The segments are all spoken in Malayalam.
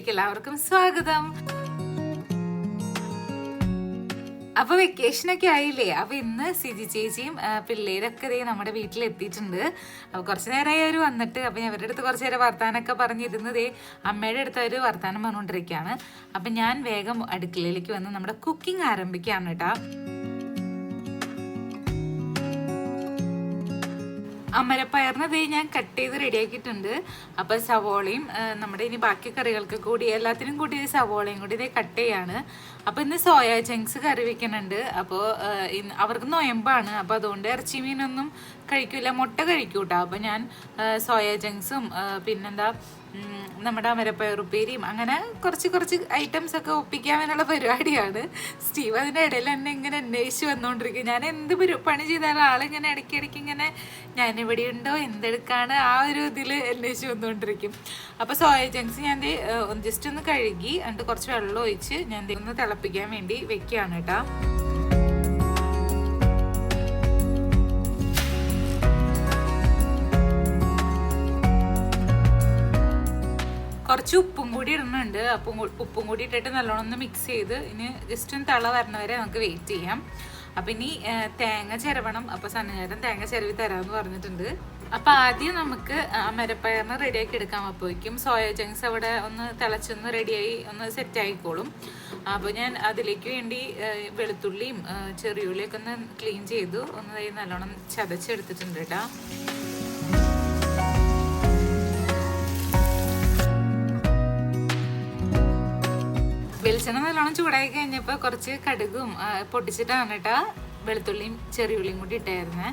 വീഡിയോയിലേക്ക് എല്ലാവർക്കും സ്വാഗതം. അപ്പൊ വെക്കേഷൻ ഒക്കെ ആയില്ലേ? അപ്പൊ ഇന്ന് സിജി ചേച്ചിയും പിള്ളേരൊക്കെ ദേ നമ്മുടെ വീട്ടിൽ എത്തിയിട്ടുണ്ട് അപ്പൊ കുറച്ച് നേരമായി അവർ വന്നിട്ട് അപ്പൊ അവരുടെ അടുത്ത് കുറച്ച് നേരം വർത്താനൊക്കെ പറഞ്ഞിരുന്നതേ അമ്മയുടെ അടുത്ത് അവർ വർത്താനം പറഞ്ഞുകൊണ്ടിരിക്കുകയാണ്. അപ്പൊ ഞാൻ വേഗം അടുക്കളയിലേക്ക് വന്ന് നമ്മുടെ കുക്കിംഗ് ആരംഭിക്കുകയാണ് കേട്ടാ. അമരപ്പയറിന് ദേ ഞാൻ കട്ട് ചെയ്ത് റെഡിയാക്കിയിട്ടുണ്ട്. അപ്പോൾ സവോളയും നമ്മുടെ ഇനി ബാക്കി കറികൾക്ക് കൂടി എല്ലാത്തിനും കൂടി സവോളയും കൂടി ഇതേ കട്ട് ചെയ്യാണ്. അപ്പോൾ ഇന്ന് സോയ ചങ്ക്സ് കറി വെക്കുന്നുണ്ട്. അപ്പോൾ അവർക്ക് നൊയമ്പാണ്. അപ്പോൾ അതുകൊണ്ട് ഇറച്ചി മീനൊന്നും കഴിക്കില്ല മുട്ട കഴിക്കൂട്ടോ. അപ്പോൾ ഞാൻ സോയാ ചങ്ക്സും പിന്നെന്താ നമ്മുടെ അമരപ്പയറുപ്പേരിയും അങ്ങനെ കുറച്ച് കുറച്ച് ഐറ്റംസ് ഒക്കെ ഒപ്പിക്കാനുള്ള പരിപാടിയാണ്. സ്റ്റീവ് അതിന്റെ ഇടയിൽ തന്നെ ഇങ്ങനെ അന്വേഷിച്ച് വന്നുകൊണ്ടിരിക്കും ഞാൻ എന്ത് പണി ചെയ്താലും ആളിങ്ങനെ ഇടയ്ക്കിടയ്ക്ക് ഇങ്ങനെ ഞാൻ ഇവിടെ ഉണ്ടോ എന്തെടുക്കാണ് ആ ഒരു ഇതിൽ അന്വേഷിച്ച് വന്നുകൊണ്ടിരിക്കും അപ്പോൾ സോയ ജങ്ക്സ് ഞാൻ ജസ്റ്റ് ഒന്ന് കഴുകി എന്നിട്ട് കുറച്ച് വെള്ളം ഒഴിച്ച് ഞാൻ ഒന്ന് തിളപ്പിക്കാൻ വേണ്ടി വെക്കുകയാണ് കേട്ടോ. കുറച്ച് ഉപ്പും കൂടി ഇടുന്നുണ്ട്. അപ്പം ഉപ്പും കൂടി ഇട്ടിട്ട് നല്ലോണം ഒന്ന് മിക്സ് ചെയ്ത് ഇനി ജസ്റ്റ് ഒന്ന് തള വരണവരെ നമുക്ക് വെയിറ്റ് ചെയ്യാം. അപ്പം ഇനി തേങ്ങ ചിരവണം. അപ്പോൾ സന്നചേരൻ തേങ്ങ ചിരവി തരാമെന്ന് പറഞ്ഞിട്ടുണ്ട്. അപ്പം ആദ്യം നമുക്ക് മരപ്പയറിന് റെഡിയാക്കി എടുക്കാം. അപ്പോഴേക്കും സോയ ജങ്സ് അവിടെ ഒന്ന് തിളച്ചൊന്ന് റെഡിയായി ഒന്ന് സെറ്റ് ആയിക്കോളും. അപ്പോൾ ഞാൻ അതിലേക്ക് വേണ്ടി വെളുത്തുള്ളിയും ചെറിയുള്ളിയൊക്കെ ഒന്ന് ക്ലീൻ ചെയ്തു. ഒന്ന് നല്ലോണം ചതച്ചെടുത്തിട്ടുണ്ട് കേട്ടോ വെളിച്ചെണ്ണ നല്ലോണം ചൂടായി കഴിഞ്ഞപ്പോൾ കുറച്ച് കടുകും പൊട്ടിച്ചിട്ടാണ് കേട്ടോ വെളുത്തുള്ളിയും ചെറിയുള്ളിയും കൂടി ഇട്ടായിരുന്നേ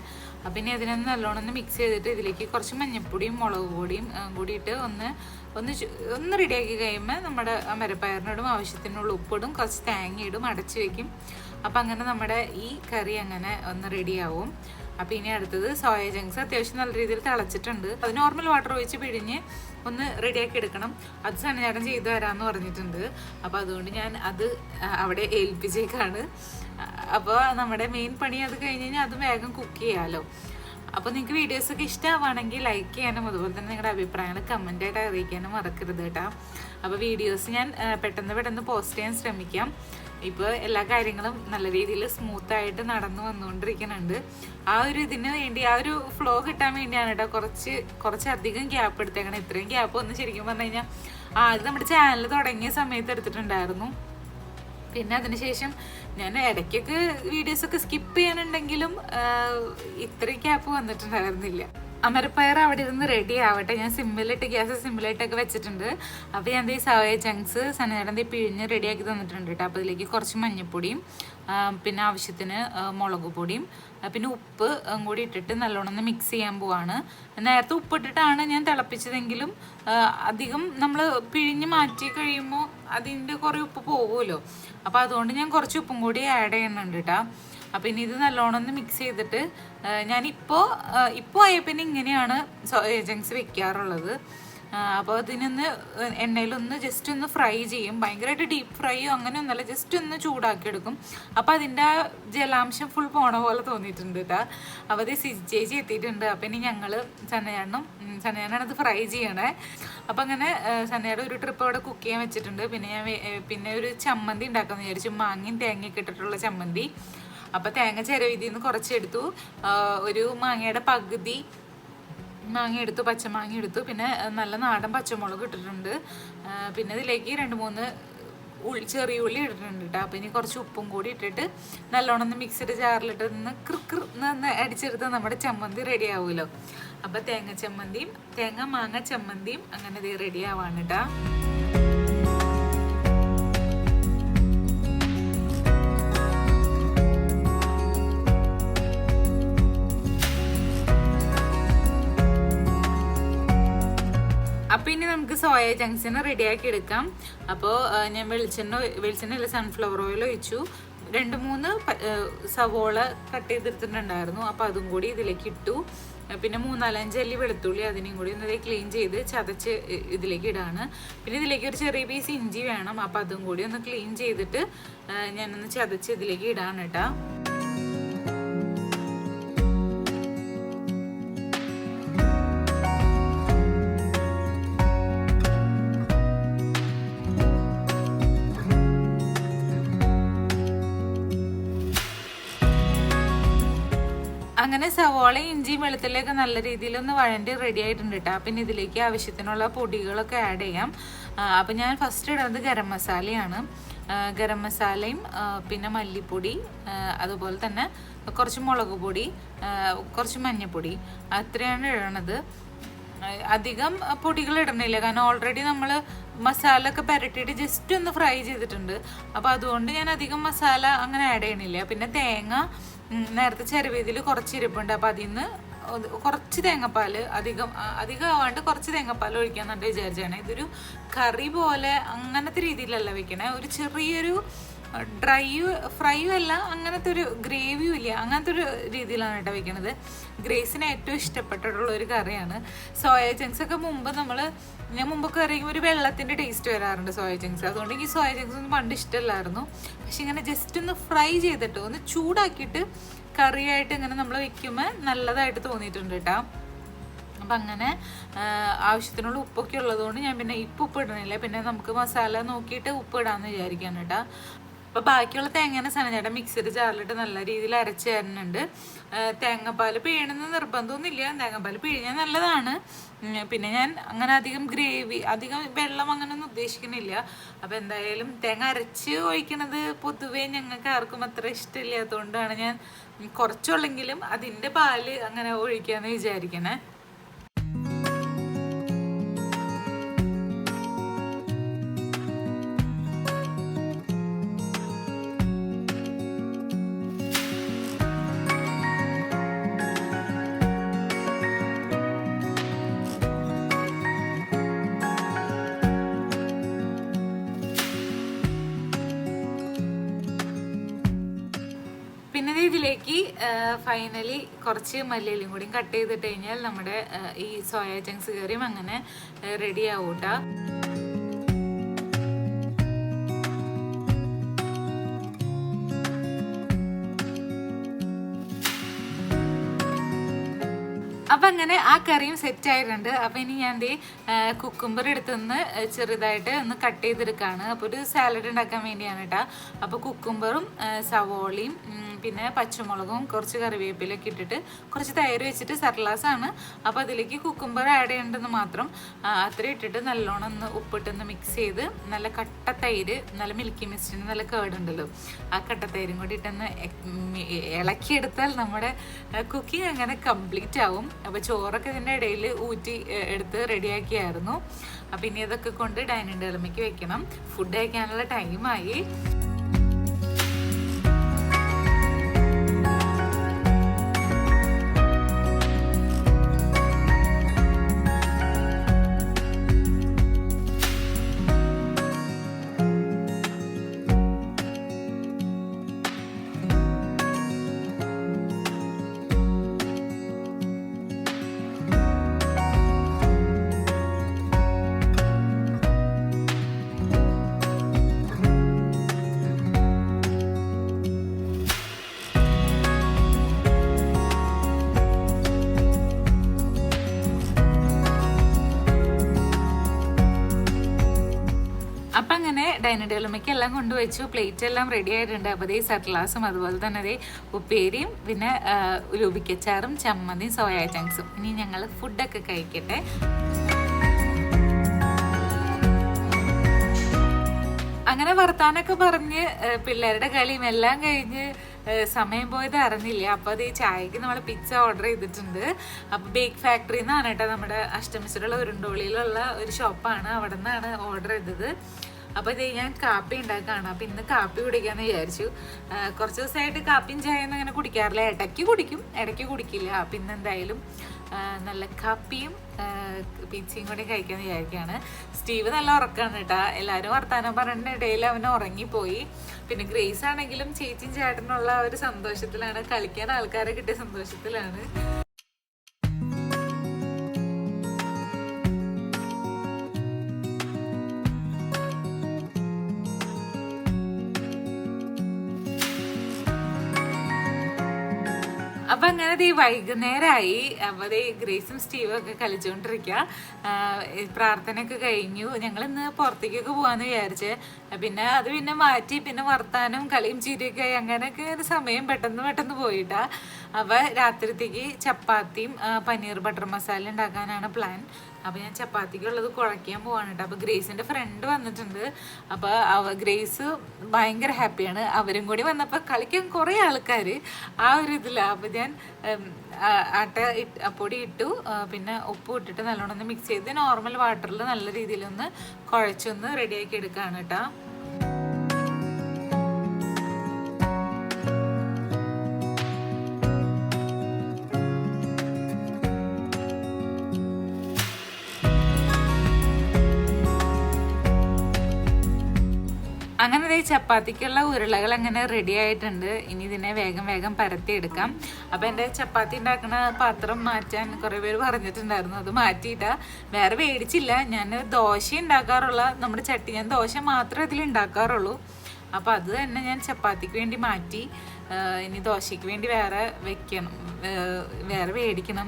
അപ്പം ഇനി അതിനൊന്ന് നല്ലോണം ഒന്ന് മിക്സ് ചെയ്തിട്ട് ഇതിലേക്ക് കുറച്ച് മഞ്ഞൾപ്പൊടിയും മുളക് പൊടിയും കൂടിയിട്ട് ഒന്ന് ഒന്ന് ഒന്ന് റെഡിയാക്കി കഴിയുമ്പോൾ നമ്മുടെ മരപ്പയറിനോടും ആവശ്യത്തിനുള്ള ഉപ്പിടും കുറച്ച് തേങ്ങ ഇടും അടച്ചു വെക്കും. അപ്പം അങ്ങനെ നമ്മുടെ ഈ കറി അങ്ങനെ ഒന്ന് റെഡിയാവും അപ്പം ഇനി അടുത്തത് സോയ ജങ്ക്സ് അത്യാവശ്യം നല്ല രീതിയിൽ തിളച്ചിട്ടുണ്ട്. അത് നോർമൽ വാട്ടർ ഒഴിച്ച് പിഴിഞ്ഞ് ഒന്ന് റെഡിയാക്കി എടുക്കണം. അത് സണ്ണിചേട്ടൻ ചെയ്തു തരാമെന്ന് പറഞ്ഞിട്ടുണ്ട്. അപ്പോൾ അതുകൊണ്ട് ഞാൻ അത് അവിടെ ഏൽപ്പിച്ചേക്കാണ്. അപ്പോൾ നമ്മുടെ മെയിൻ പണി അത് കഴിഞ്ഞ് കഴിഞ്ഞാൽ അത് വേഗം കുക്ക് ചെയ്യാമല്ലോ അപ്പോൾ നിങ്ങൾക്ക് വീഡിയോസൊക്കെ ഇഷ്ടമാവുകയാണെങ്കിൽ ലൈക്ക് ചെയ്യാനും അതുപോലെ തന്നെ നിങ്ങളുടെ അഭിപ്രായങ്ങൾ കമന്റായിട്ട് അറിയിക്കാനും മറക്കരുത് കേട്ടോ. അപ്പോൾ വീഡിയോസ് ഞാൻ പെട്ടെന്ന് പെട്ടെന്ന് പോസ്റ്റ് ചെയ്യാൻ ശ്രമിക്കാം. ഇപ്പോൾ എല്ലാ കാര്യങ്ങളും നല്ല രീതിയിൽ സ്മൂത്തായിട്ട് നടന്നു വന്നുകൊണ്ടിരിക്കുന്നുണ്ട്. ആ ഒരു ഇതിന് വേണ്ടി ആ ഒരു ഫ്ലോ കിട്ടാൻ വേണ്ടിയാണ് കേട്ടോ കുറച്ച് കുറച്ചധികം ഗ്യാപ്പ് എടുത്തേക്കണം. ഇത്രയും ഗ്യാപ്പ് ഒന്ന് ശരിക്കും പറഞ്ഞു കഴിഞ്ഞാൽ ആദ്യം നമ്മുടെ ചാനൽ തുടങ്ങിയ സമയത്ത് എടുത്തിട്ടുണ്ടായിരുന്നു. പിന്നെ അതിനുശേഷം ഞാൻ ഇടയ്ക്കൊക്കെ വീഡിയോസൊക്കെ സ്കിപ്പ് ചെയ്യാനുണ്ടെങ്കിലും ഇത്രയും ഗ്യാപ്പ് വന്നിട്ടുണ്ടായിരുന്നില്ല. അമരപ്പയർ അവിടെ ഇരുന്ന് റെഡി ആവട്ടെ. ഞാൻ സിമ്മിലിട്ട് ഗ്യാസ് സിമ്മിലിട്ടൊക്കെ വെച്ചിട്ടുണ്ട്. അപ്പോൾ ഞാൻ ഈ സവയ ചങ്ക്സ് സനേടം പിഴിഞ്ഞ് റെഡിയാക്കി തന്നിട്ടുണ്ട് കേട്ടോ അപ്പോൾ ഇതിലേക്ക് കുറച്ച് മഞ്ഞൾപ്പൊടിയും പിന്നെ ആവശ്യത്തിന് മുളക് പൊടിയും പിന്നെ ഉപ്പ് കൂടി ഇട്ടിട്ട് നല്ലോണം ഒന്ന് മിക്സ് ചെയ്യാൻ പോവാണ്. നേരത്തെ ഉപ്പിട്ടിട്ടാണ് ഞാൻ തിളപ്പിച്ചതെങ്കിലും അധികം നമ്മൾ പിഴിഞ്ഞ് മാറ്റി കഴിയുമ്പോൾ അതിന്റെ കുറേ ഉപ്പ് പോകുമല്ലോ. അപ്പോൾ അതുകൊണ്ട് ഞാൻ കുറച്ച് ഉപ്പും കൂടി ആഡ് ചെയ്യുന്നുണ്ട് കേട്ടോ അപ്പോൾ ഇനി ഇത് നല്ലോണം ഒന്ന് മിക്സ് ചെയ്തിട്ട് ഞാനിപ്പോൾ ഇപ്പോൾ ആയ പിന്നെ ഇങ്ങനെയാണ് ജങ്ക്സ് വെക്കാറുള്ളത്. അപ്പോൾ അതിനൊന്ന് എണ്ണയിലൊന്ന് ജസ്റ്റ് ഒന്ന് ഫ്രൈ ചെയ്യും. ഭയങ്കരമായിട്ട് ഡീപ്പ് ഫ്രൈയോ അങ്ങനെ ഒന്നല്ല ജസ്റ്റ് ഒന്ന് ചൂടാക്കി എടുക്കും അപ്പോൾ അതിന്റെ ആ ജലാംശം ഫുൾ പോണ പോലെ തോന്നിയിട്ടുണ്ട് കേട്ടോ അപ്പോൾ അത് ചേച്ചി എത്തിയിട്ടുണ്ട്. അപ്പോൾ ഇനി ഞങ്ങൾ ചെന്നയാണം സന്നയാനാണ് അത് ഫ്രൈ ചെയ്യണേ. അപ്പോൾ അങ്ങനെ ചെന്നയുടെ ഒരു ട്രിപ്പ് അവിടെ കുക്ക് ചെയ്യാൻ വെച്ചിട്ടുണ്ട്. പിന്നെ ഞാൻ പിന്നെ ഒരു ചമ്മന്തി ഉണ്ടാക്കാമെന്ന് വിചാരിച്ചു. മാങ്ങയും തേങ്ങയൊക്കെ ഇട്ടിട്ടുള്ള ചമ്മന്തി. അപ്പോൾ തേങ്ങ ചിരവിതിൽ നിന്ന് കുറച്ചെടുത്തു ഒരു മാങ്ങയുടെ പകുതി മാങ്ങ എടുത്തു പച്ചമാങ്ങ എടുത്തു. പിന്നെ നല്ല നാടൻ പച്ചമുളക് ഇട്ടിട്ടുണ്ട്. പിന്നെ ഇതിലേക്ക് രണ്ട് മൂന്ന് ഉള്ളി ചെറിയ ഉള്ളി ഇട്ടിട്ടുണ്ട് കേട്ടോ. അപ്പോൾ ഇനി കുറച്ച് ഉപ്പും കൂടി ഇട്ടിട്ട് നല്ലോണം ഒന്ന് മിക്സഡ് ജാറിലിട്ട് നിന്ന് ക്രിക്കർ നിന്ന് അടിച്ചെടുത്ത് നമ്മുടെ ചമ്മന്തി റെഡി ആവുമല്ലോ. അപ്പോൾ തേങ്ങ ചമ്മന്തിയും തേങ്ങ മാങ്ങ ചമ്മന്തിയും അങ്ങനെ ഇത് റെഡി ആവാണ് കേട്ടോ. നമുക്ക് സോയ റെഡി റെഡിയാക്കി എടുക്കാം. അപ്പോൾ ഞാൻ വെളിച്ചെണ്ണ അല്ല സൺഫ്ലവർ ഓയിൽ ഒഴിച്ചു. രണ്ട് മൂന്ന് സവോള കട്ട് ചെയ്തെടുത്തിട്ടുണ്ടായിരുന്നു അപ്പോൾ അതും കൂടി ഇതിലേക്ക് ഇട്ടു. പിന്നെ മൂന്നാലഞ്ച് അല്ലി വെളുത്തുള്ളി അതിനെയും കൂടി ഒന്ന് ക്ലീൻ ചെയ്ത് ചതച്ച് ഇതിലേക്ക് ഇടാണ്. പിന്നെ ഇതിലേക്ക് ഒരു ചെറിയ പീസ് ഇഞ്ചി വേണം. അപ്പോൾ അതും കൂടി ഒന്ന് ക്ലീൻ ചെയ്തിട്ട് ഞാനൊന്ന് ചതച്ച് ഇതിലേക്ക് ഇടാണ് കേട്ടോ. അങ്ങനെ സവോളയും ഇഞ്ചിയും വെളുത്തുള്ളിയൊക്കെ നല്ല രീതിയിലൊന്ന് വഴണ്ടി റെഡി ആയിട്ടുണ്ട് കേട്ടോ പിന്നെ ഇതിലേക്ക് ആവശ്യത്തിനുള്ള പൊടികളൊക്കെ ആഡ് ചെയ്യാം. അപ്പം ഞാൻ ഫസ്റ്റ് ഇടുന്നത് ഗരം മസാലയാണ്. ഗരം മസാലയും പിന്നെ മല്ലിപ്പൊടി അതുപോലെ തന്നെ കുറച്ച് മുളക് പൊടി കുറച്ച് മഞ്ഞൾപ്പൊടി അത്രയാണ് ഇടണത്. അധികം പൊടികൾ ഇടണില്ല കാരണം ഓൾറെഡി നമ്മൾ മസാല ഒക്കെ പുരട്ടിയിട്ട് ജസ്റ്റ് ഒന്ന് ഫ്രൈ ചെയ്തിട്ടുണ്ട്. അപ്പോൾ അതുകൊണ്ട് ഞാൻ അധികം മസാല അങ്ങനെ ആഡ് ചെയ്യണില്ല. പിന്നെ തേങ്ങ നേരത്തെ ചെറുവീതിയിൽ കുറച്ച് ഇരിപ്പുണ്ട്. അപ്പോൾ അതിൽ നിന്ന് കുറച്ച് തേങ്ങാപ്പാൽ അധികം അധികം ആവാണ്ട് കുറച്ച് തേങ്ങാപ്പാൽ ഒഴിക്കാന്നുണ്ട് വിചാരിച്ചാണ് ഇതൊരു കറി പോലെ അങ്ങനത്തെ രീതിയിലല്ല വെക്കണേ. ഒരു ചെറിയൊരു ഡ്രൈ ഫ്രൈയും അല്ല അങ്ങനത്തെ ഒരു ഗ്രേവിയും ഇല്ല. അങ്ങനത്തെ ഒരു രീതിയിലാണ് കേട്ടോ വെക്കണത്. ഗ്രേസിന് ഏറ്റവും ഇഷ്ടപ്പെട്ടിട്ടുള്ള ഒരു കറിയാണ് സോയ ചങ്ക്സ് ഒക്കെ മുമ്പ് നമ്മൾ ഞാൻ മുമ്പൊക്കെ അറിയുമ്പോൾ ഒരു വെള്ളത്തിന്റെ ടേസ്റ്റ് വരാറുണ്ട് സോയ ചങ്ക്സ് അതുകൊണ്ട് എനിക്ക് സോയ ചങ്ക്സ് ഒന്നും പണ്ട് ഇഷ്ടമല്ലായിരുന്നു. പക്ഷെ ഇങ്ങനെ ജസ്റ്റ് ഒന്ന് ഫ്രൈ ചെയ്തിട്ട് ഒന്ന് ചൂടാക്കിയിട്ട് കറിയായിട്ട് ഇങ്ങനെ നമ്മൾ വെക്കുമ്പോൾ നല്ലതായിട്ട് തോന്നിയിട്ടുണ്ട് കേട്ടോ. അപ്പം അങ്ങനെ ആവശ്യത്തിനുള്ള ഉപ്പൊക്കെ ഉള്ളതുകൊണ്ട് ഞാൻ പിന്നെ ഇപ്പം ഉപ്പ് ഇടണില്ല പിന്നെ നമുക്ക് മസാല നോക്കിയിട്ട് ഉപ്പ് ഇടാമെന്ന് വിചാരിക്കാൻ കേട്ടോ. അപ്പോൾ ബാക്കിയുള്ള തേങ്ങനെ സനചേട്ടൻ മിക്സിയുടെ ജാറിലിട്ട് നല്ല രീതിയിൽ അരച്ച് തരുന്നുണ്ട്. തേങ്ങാപ്പാൽ പിഴണമെന്ന് നിർബന്ധമൊന്നുമില്ല തേങ്ങാപ്പാൽ പിഴിഞ്ഞാൽ നല്ലതാണ്. പിന്നെ ഞാൻ അങ്ങനെ അധികം ഗ്രേവി അധികം വെള്ളം അങ്ങനെയൊന്നും ഉദ്ദേശിക്കുന്നില്ല. അപ്പോൾ എന്തായാലും തേങ്ങ അരച്ച് ഒഴിക്കണത് പൊതുവേ ഞങ്ങൾക്ക് ആർക്കും അത്ര ഇഷ്ടമില്ലാത്തതുകൊണ്ടാണ് ഞാൻ കുറച്ചുള്ളെങ്കിലും അതിന്റെ പാൽ അങ്ങനെ ഒഴിക്കാമെന്ന് വിചാരിക്കണേ. ഇതിലേക്ക് ഫൈനലി കുറച്ച് മല്ലിയിലും കൂടി കട്ട് ചെയ്തിട്ട് കഴിഞ്ഞാൽ നമ്മുടെ ഈ സോയ ചങ്ക്സ് കറിയും അങ്ങനെ റെഡി ആവൂട്ടാ. അപ്പൊ അങ്ങനെ ആ കറിയും സെറ്റ് ആയിട്ടുണ്ട്. അപ്പൊ ഇനി ഞാൻ ദേ കുക്കുംബർ എടുത്തുനിന്ന് ചെറുതായിട്ട് ഒന്ന് കട്ട് ചെയ്തെടുക്കാണ്. അപ്പൊ ഒരു സാലഡ് ഉണ്ടാക്കാൻ വേണ്ടിയാണ് കേട്ടോ അപ്പൊ കുക്കുംബറും സവോളയും പിന്നെ പച്ചമുളകും കുറച്ച് കറിവേപ്പിലൊക്കെ ഇട്ടിട്ട് കുറച്ച് തൈര് വെച്ചിട്ട് സർലാസാണ്. അപ്പോൾ അപ്പൊ അതിലേക്ക് കുക്കുംബർ ആഡ് ചെയ്യേണ്ടതെന്ന് മാത്രം അത്ര ഇട്ടിട്ട് നല്ലോണം ഒന്ന് ഉപ്പിട്ടൊന്ന് മിക്സ് ചെയ്ത് നല്ല കട്ട തൈര് നല്ല മിൽക്കി മിസ്റ്റിന് നല്ല കേടുണ്ടല്ലോ ആ കട്ട തൈരും കൂടി ഇട്ടൊന്ന് ഇളക്കിയെടുത്താൽ നമ്മുടെ കുക്കിംഗ് അങ്ങനെ കംപ്ലീറ്റ് ആവും. അപ്പോൾ ചോറൊക്കെ ഇതിന്റെ ഇടയിൽ ഊറ്റി എടുത്ത് റെഡിയാക്കിയായിരുന്നു അപ്പം ഇനി ഇതൊക്കെ കൊണ്ട് ഡൈനിങ് ടേബിളിലേക്ക് വെക്കണം. ഫുഡ് കഴിക്കാനുള്ള ടൈമായി ഡൈനിങ് ടേബിളിലേക്ക് എല്ലാം കൊണ്ടുവച്ചു പ്ലേറ്റ് എല്ലാം റെഡി ആയിട്ടുണ്ട് അപ്പോൾ ഈ സട്ട്ലാസും അതുപോലെ തന്നെ അതേ ഉപ്പേരിയും പിന്നെ ആ, ഉലുബിക്കച്ചാറും ചമ്മന്തിയും സോയ ചങ്ക്സും ഇനി ഞങ്ങൾ ഫുഡൊക്കെ കഴിക്കട്ടെ. അങ്ങനെ വർത്താനൊക്കെ പറഞ്ഞ് പിള്ളേരുടെ കളിയും എല്ലാം കഴിഞ്ഞ് സമയം പോയത് അറിഞ്ഞില്ല. അപ്പോൾ അത് ഈ ചായക്ക് നമ്മൾ പിസ്സ ഓർഡർ ചെയ്തിട്ടുണ്ട്. അപ്പോൾ ബേക്ക് ഫാക്ടറി എന്നാണ് കേട്ടോ നമ്മുടെ അഷ്ടമിച്ചിട്ടുള്ള ഉരുണ്ടോളിയിലുള്ള ഒരു ഷോപ്പാണ് അവിടെ നിന്നാണ് ഓർഡർ ചെയ്തത്. അപ്പോൾ ഇത് ഞാൻ കാപ്പി ഉണ്ടാക്കുകയാണ് അപ്പോൾ ഇന്ന് കാപ്പി കുടിക്കാമെന്ന് വിചാരിച്ചു. കുറച്ച് ദിവസമായിട്ട് കാപ്പിയും ചായയൊന്നും അങ്ങനെ കുടിക്കാറില്ല. ഇടയ്ക്ക് കുടിക്കും ഇടയ്ക്ക് കുടിക്കില്ല. പിന്നെ ഇന്ന് എന്തായാലും നല്ല കാപ്പിയും പിച്ചിയും കൂടി കഴിക്കാന്ന് വിചാരിക്കുകയാണ് സ്റ്റീവ് നല്ല ഉറക്കാണ് കേട്ടാ. എല്ലാവരും വർത്തമാനം പറഞ്ഞ ഇടയിൽ അവൻ ഉറങ്ങിപ്പോയി. പിന്നെ ഗ്രേസ് ആണെങ്കിലും ചേച്ചിയും ചേട്ടനുള്ള ഒരു സന്തോഷത്തിലാണ്. കളിക്കാൻ ആൾക്കാരെ കിട്ടിയ സന്തോഷത്തിലാണ്. വൈകുന്നേരമായി ദേ ഗ്രേസും സ്റ്റീവും ഒക്കെ കളിച്ചുകൊണ്ടിരിക്കുക പ്രാർത്ഥനയൊക്കെ കഴിഞ്ഞു. ഞങ്ങൾ ഇന്ന് പുറത്തേക്കൊക്കെ പോവാന്ന് വിചാരിച്ച്. പിന്നെ അത് പിന്നെ മാറ്റി പിന്നെ വർത്താനും കളിയും ചിരിയൊക്കെ ആയി അങ്ങനെയൊക്കെ സമയം പെട്ടെന്ന് പെട്ടെന്ന് പോയിട്ടാ. അപ്പോൾ രാത്രിത്തേക്ക് ചപ്പാത്തിയും പനീർ ബട്ടർ മസാല ഉണ്ടാക്കാനാണ് പ്ലാൻ. അപ്പോൾ ഞാൻ ചപ്പാത്തിക്കുള്ളത് കുഴയ്ക്കാൻ പോവാണ് കേട്ടോ അപ്പോൾ ഗ്രേസിന്റെ ഫ്രണ്ട് വന്നിട്ടുണ്ട്. അപ്പോൾ അവ ഗ്രേസ് ഭയങ്കര ഹാപ്പിയാണ് അവരും കൂടി വന്നപ്പോൾ കളിക്കാൻ കുറേ ആൾക്കാർ ആ ഒരു ഇതിലാണ് അപ്പോൾ ഞാൻ ആട്ട പൊടി ഇട്ടു. പിന്നെ ഉപ്പ് ഇട്ടിട്ട് നല്ലോണം ഒന്ന് മിക്സ് ചെയ്ത് നോർമൽ വാട്ടറിൽ നല്ല രീതിയിലൊന്ന് കുഴച്ചൊന്ന് റെഡിയാക്കി എടുക്കുകയാണ് കേട്ടോ ചപ്പാത്തിക്കുള്ള ഉരുളകൾ അങ്ങനെ റെഡി ആയിട്ടുണ്ട്. ഇനി ഇതിനെ വേഗം വേഗം പരത്തിയെടുക്കാം. അപ്പോൾ എന്റെ ചപ്പാത്തി ഉണ്ടാക്കുന്ന പാത്രം മാറ്റാൻ കുറേ പേര് പറഞ്ഞിട്ടുണ്ടായിരുന്നു. അത് മാറ്റിയിട്ടാ. വേറെ മേടിച്ചില്ല ഞാൻ ദോശ ഉണ്ടാക്കാറുള്ള നമ്മുടെ ചട്ടി ഞാൻ ദോശ മാത്രമേ ഇതിൽ ഉണ്ടാക്കാറുള്ളൂ. അപ്പോൾ അത് തന്നെ ഞാൻ ചപ്പാത്തിക്ക് വേണ്ടി മാറ്റി. ഇനി ദോശയ്ക്ക് വേണ്ടി വേറെ വെക്കണം. വേറെ മേടിക്കണം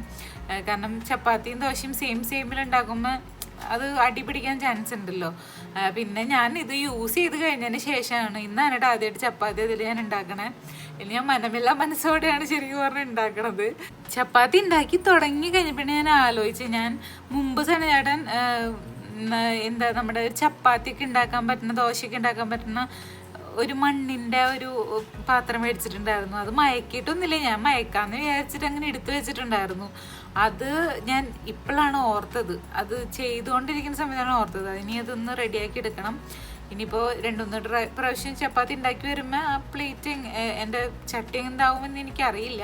കാരണം ചപ്പാത്തിയും ദോശയും സെയിം സെയിമിൽ ഉണ്ടാക്കുമ്പോൾ അത് അടിപിടിക്കാൻ ചാൻസ് ഉണ്ടല്ലോ. പിന്നെ ഞാൻ ഇത് യൂസ് ചെയ്ത് കഴിഞ്ഞതിന് ശേഷമാണ് ഇന്നാണ് കേട്ടോ ആദ്യമായിട്ട് ചപ്പാത്തി അതിൽ ഞാൻ ഉണ്ടാക്കണേ. ഇനി ഞാൻ മനമില്ല മനസ്സോടെയാണ് ശരിക്കും പറഞ്ഞ് ഉണ്ടാക്കണത്. ചപ്പാത്തി ഉണ്ടാക്കി തുടങ്ങി കഴിഞ്ഞപ്പോൾ ഞാൻ ആലോചിച്ച് ഞാൻ മുമ്പ് തന്നെ ചേട്ടൻ എന്താ നമ്മുടെ ചപ്പാത്തിക്ക് ഉണ്ടാക്കാൻ പറ്റുന്ന ദോശയ്ക്ക് ഉണ്ടാക്കാൻ പറ്റുന്ന ഒരു മണ്ണിന്റെ ഒരു പാത്രം മേടിച്ചിട്ടുണ്ടായിരുന്നു. അത് മയക്കിയിട്ടൊന്നുമില്ല. ഞാൻ മയക്കാന്ന് വിചാരിച്ചിട്ട് അങ്ങനെ എടുത്തു വെച്ചിട്ടുണ്ടായിരുന്നു. അത് ഞാൻ ഇപ്പോഴാണ് ഓർത്തത്. അത് ചെയ്തുകൊണ്ടിരിക്കുന്ന സമയത്താണ് ഓർത്തത്. ഇനി അതൊന്ന് റെഡിയാക്കി എടുക്കണം. ഇനിയിപ്പോൾ രണ്ടൊന്ന് പ്രാവശ്യം ചപ്പാത്തി ഉണ്ടാക്കി വരുമ്പോൾ ആ പ്ലേറ്റ് എന്റെ ചട്ടി എന്താവുമെന്ന് എനിക്കറിയില്ല.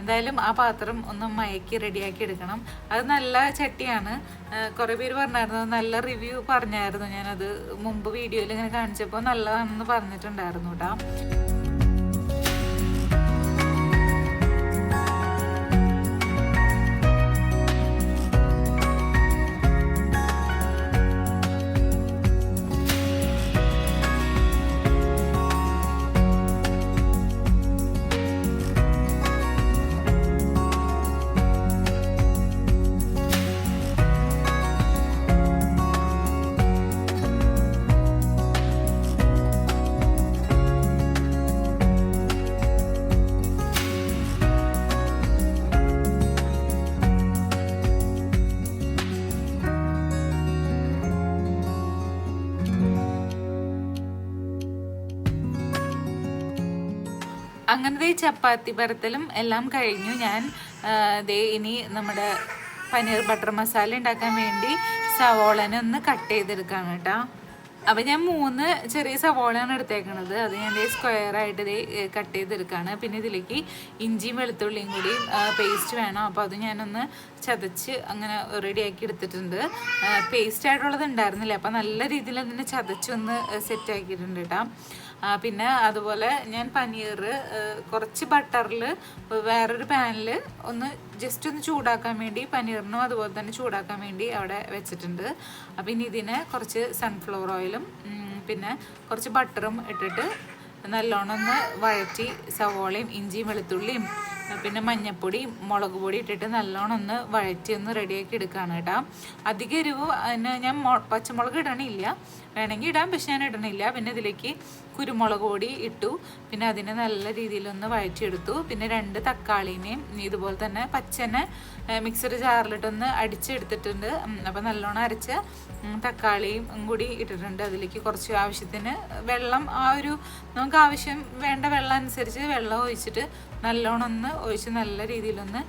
എന്തായാലും ആ പാത്രം ഒന്ന് മയക്കി റെഡിയാക്കി എടുക്കണം. അത് നല്ല ചട്ടിയാണ്. കുറേ പേര് പറഞ്ഞായിരുന്നു നല്ല റിവ്യൂ പറഞ്ഞായിരുന്നു. ഞാനത് മുമ്പ് വീഡിയോയിൽ ഇങ്ങനെ കാണിച്ചപ്പോൾ നല്ലതാണെന്ന് പറഞ്ഞിട്ടുണ്ടായിരുന്നു കേട്ടോ അങ്ങനത്തെ ചപ്പാത്തി പരത്തലും എല്ലാം കഴിഞ്ഞു. ഞാൻ ദേ ഇനി നമ്മുടെ പനീർ ബട്ടർ മസാല ഉണ്ടാക്കാൻ വേണ്ടി സവോളനെ ഒന്ന് കട്ട് ചെയ്തെടുക്കാണ് കേട്ടോ. അപ്പം ഞാൻ മൂന്ന് ചെറിയ സവോളയാണ് എടുത്തേക്കണത്. അത് ഞാൻ സ്ക്വയർ ആയിട്ട് ദേ കട്ട് ചെയ്തെടുക്കുകയാണ് പിന്നെ ഇതിലേക്ക് ഇഞ്ചിയും വെളുത്തുള്ളിയും കൂടി പേസ്റ്റ് വേണം. അപ്പോൾ അത് ഞാനൊന്ന് ചതച്ച് അങ്ങനെ റെഡിയാക്കി എടുത്തിട്ടുണ്ട്. പേസ്റ്റ് ആയിട്ടുള്ളത് ഉണ്ടായിരുന്നില്ല. അപ്പം നല്ല രീതിയിൽ അതിനെ ചതച്ചൊന്ന് സെറ്റ് ആക്കിയിട്ടുണ്ട് കേട്ടോ. പിന്നെ അതുപോലെ ഞാൻ പനീർ കുറച്ച് ബട്ടറിൽ വേറൊരു പാനിൽ ഒന്ന് ജസ്റ്റ് ഒന്ന് ചൂടാക്കാൻ വേണ്ടി പനീറിനും അതുപോലെ തന്നെ ചൂടാക്കാൻ വേണ്ടി അവിടെ വെച്ചിട്ടുണ്ട്. അപ്പം ഇനി ഇതിനെ കുറച്ച് സൺഫ്ലവർ ഓയിലും പിന്നെ കുറച്ച് ബട്ടറും ഇട്ടിട്ട് നല്ലോണം ഒന്ന് വഴറ്റി സവോളയും ഇഞ്ചിയും വെളുത്തുള്ളിയും പിന്നെ മഞ്ഞപ്പൊടി മുളക് പൊടി ഇട്ടിട്ട് നല്ലോണം ഒന്ന് വഴറ്റി ഒന്ന് റെഡിയാക്കി എടുക്കുകയാണ് കേട്ടോ. അധിക എരിവ് അതിന് ഞാൻ പച്ചമുളക് ഇടണില്ല. വേണമെങ്കിൽ ഇടാം പക്ഷെ ഞാൻ ഇടണില്ല. പിന്നെ ഇതിലേക്ക് കുരുമുളക് പൊടി ഇട്ടു. പിന്നെ അതിനെ നല്ല രീതിയിലൊന്ന് വഴറ്റിയെടുത്തു. പിന്നെ രണ്ട് തക്കാളീനെയും ഇതുപോലെ തന്നെ പച്ചനെ മിക്സർ ജാറിലിട്ടൊന്ന് അടിച്ചെടുത്തിട്ടുണ്ട്. അപ്പം നല്ലോണം അരച്ച തക്കാളിയും കൂടി ഇട്ടിട്ടുണ്ട്. അതിലേക്ക് കുറച്ച് ആവശ്യത്തിന് വെള്ളം ആ ഒരു നമുക്ക് ആവശ്യം വേണ്ട വെള്ളം അനുസരിച്ച് വെള്ളം ഒഴിച്ചിട്ട് നല്ലോണം ഒന്ന് ഒഴിച്ച് നല്ല രീതിയിലൊന്ന്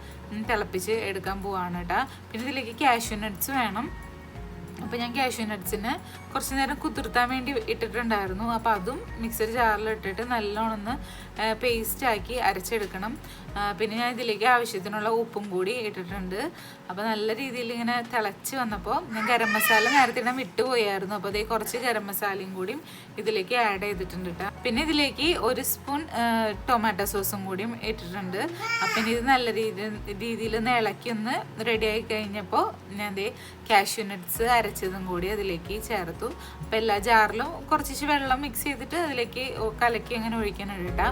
തിളപ്പിച്ച് എടുക്കാൻ പോവാണ് കേട്ടോ പിന്നെ ഇതിലേക്ക് കാഷ്യൂ നട്ട്സ് വേണം. അപ്പോൾ ഞാൻ കാഷ്യൂ നട്ട്സിനെ കുറച്ച് നേരം കുതിർത്താൻ വേണ്ടി ഇട്ടിട്ടുണ്ടായിരുന്നു. അപ്പോൾ അതും മിക്സർ ജാറിൽ ഇട്ടിട്ട് നല്ലോണം ഒന്ന് പേസ്റ്റ് ആക്കി അരച്ചെടുക്കണം. പിന്നെ ഞാൻ ഇതിലേക്ക് ആവശ്യത്തിനുള്ള ഉപ്പും കൂടി ഇട്ടിട്ടുണ്ട്. അപ്പോൾ നല്ല രീതിയിൽ ഇങ്ങനെ തിളച്ച് വന്നപ്പോൾ ഞാൻ ഗരം മസാല നേരത്തെ ഇടാൻ വിട്ടുപോയായിരുന്നു അപ്പോൾ അതേ കുറച്ച് ഗരം മസാലയും കൂടിയും ഇതിലേക്ക് ആഡ് ചെയ്തിട്ടുണ്ട് കേട്ടോ പിന്നെ ഇതിലേക്ക് ഒരു സ്പൂൺ ടൊമാറ്റോ സോസും കൂടിയും ഇട്ടിട്ടുണ്ട്. അപ്പം ഇത് നല്ല രീതിയിൽ രീതിയിൽ ഒന്ന് ഇളക്കി ഒന്ന് റെഡി ആയി കഴിഞ്ഞപ്പോൾ ഞാൻ ദേ കാഷ്യൂ നട്ട്സ് അരച്ചതും കൂടി അതിലേക്ക് ചേർത്തു. അപ്പം എല്ലാ ജാറിലും കുറച്ച് വെള്ളം മിക്സ് ചെയ്തിട്ട് അതിലേക്ക് കലക്കി അങ്ങനെ ഒഴിക്കാനാണ് കേട്ടോ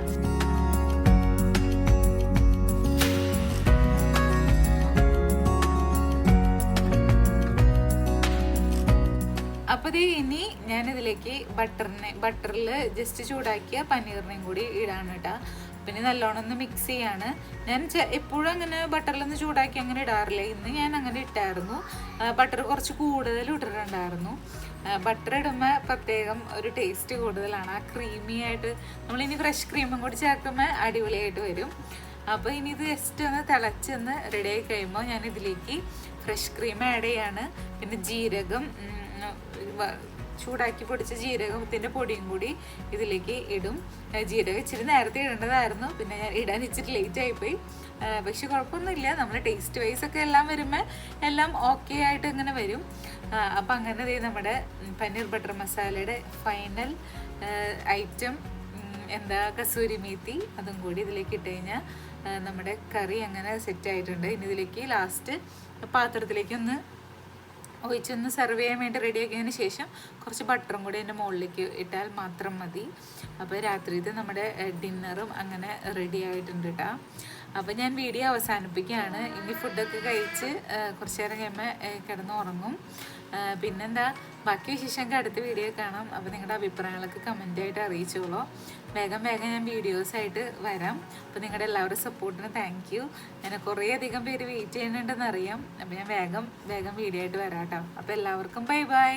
അപ്പോൾ ഇനി ഞാനിതിലേക്ക് ബട്ടറിനെ ബട്ടറിൽ ജസ്റ്റ് ചൂടാക്കിയ പനീറിനെയും കൂടി ഇടാണ് കേട്ടോ പിന്നെ നല്ലോണം ഒന്ന് മിക്സ് ചെയ്യാണ്. ഞാൻ എപ്പോഴും അങ്ങനെ ബട്ടറിലൊന്ന് ചൂടാക്കി അങ്ങനെ ഇടാറില്ല. ഇന്ന് ഞാൻ അങ്ങനെ ഇട്ടായിരുന്നു. ബട്ടർ കുറച്ച് കൂടുതൽ ഇട്ടിട്ടുണ്ടായിരുന്നു. ബട്ടർ ഇടുമ്പോൾ പ്രത്യേകം ഒരു ടേസ്റ്റ് കൂടുതലാണ്. ആ ക്രീമി ആയിട്ട് നമ്മളിനി ഫ്രഷ് ക്രീമും കൂടി ചേർക്കുമ്പോൾ അടിപൊളിയായിട്ട് വരും. അപ്പോൾ ഇനി ഇത് ജസ്റ്റ് ഒന്ന് തിളച്ചൊന്ന് റെഡി ആയി കഴിയുമ്പോൾ ഞാൻ ഇതിലേക്ക് ഫ്രഷ് ക്രീം ആഡ് ചെയ്യാണ്. പിന്നെ ജീരകം ചൂടാക്കി പൊടിച്ച ജീരകത്തിന്റെ പൊടിയും കൂടി ഇതിലേക്ക് ഇടും. ജീരകം ഇച്ചിരി നേരത്തെ ഇടേണ്ടതായിരുന്നു. പിന്നെ ഞാൻ ഇടാൻ ഇച്ചിരി ലേറ്റ് ആയിപ്പോയി. പക്ഷെ കുഴപ്പമൊന്നുമില്ല. നമ്മൾ ടേസ്റ്റ് വൈസ് ഒക്കെ എല്ലാം വരുമ്പോൾ എല്ലാം ഓക്കെ ആയിട്ട് ഇങ്ങനെ വരും. അപ്പം അങ്ങനെ നമ്മുടെ പനീർ ബട്ടർ മസാലയുടെ ഫൈനൽ ഐറ്റം എന്താ കസൂരി മീത്തി അതും കൂടി ഇതിലേക്ക് ഇട്ട് കഴിഞ്ഞാൽ നമ്മുടെ കറി അങ്ങനെ സെറ്റ് ആയിട്ടുണ്ട്. ഇനി ഇതിലേക്ക് ലാസ്റ്റ് പാത്രത്തിലേക്ക് ഒന്ന് ഒഴിച്ചൊന്ന് സെർവ് ചെയ്യാൻ വേണ്ടി റെഡിയാക്കിയതിന് ശേഷം കുറച്ച് ബട്ടറും കൂടി എന്റെ മുകളിലേക്ക് ഇട്ടാൽ മാത്രം മതി. അപ്പോൾ രാത്രിത്തെ നമ്മുടെ ഡിന്നറും അങ്ങനെ റെഡി ആയിട്ടുണ്ട് കേട്ടോ അപ്പോൾ ഞാൻ വീഡിയോ അവസാനിപ്പിക്കുകയാണ്. ഇനി ഫുഡൊക്കെ കഴിച്ച് കുറച്ച് നേരം കഴിയുമ്പോൾ കിടന്ന് ഉറങ്ങും പിന്നെന്താ? ബാക്കി വിശേഷമൊക്കെ അടുത്ത വീഡിയോ കാണാം. അപ്പോൾ നിങ്ങളുടെ അഭിപ്രായങ്ങളൊക്കെ കമന്റായിട്ട് അറിയിച്ചോളൂ. വേഗം വേഗം ഞാൻ വീഡിയോസായിട്ട് വരാം. അപ്പോൾ നിങ്ങളുടെ എല്ലാവരുടെ സപ്പോർട്ടിന് താങ്ക് യു എന്നെ കുറേ അധികം പേര് വെയിറ്റ് ചെയ്യുന്നുണ്ടെന്ന് അറിയാം. അപ്പോൾ ഞാൻ വേഗം വേഗം വീഡിയോ ആയിട്ട് വരാം കേട്ടോ അപ്പോൾ എല്ലാവർക്കും ബൈ ബൈ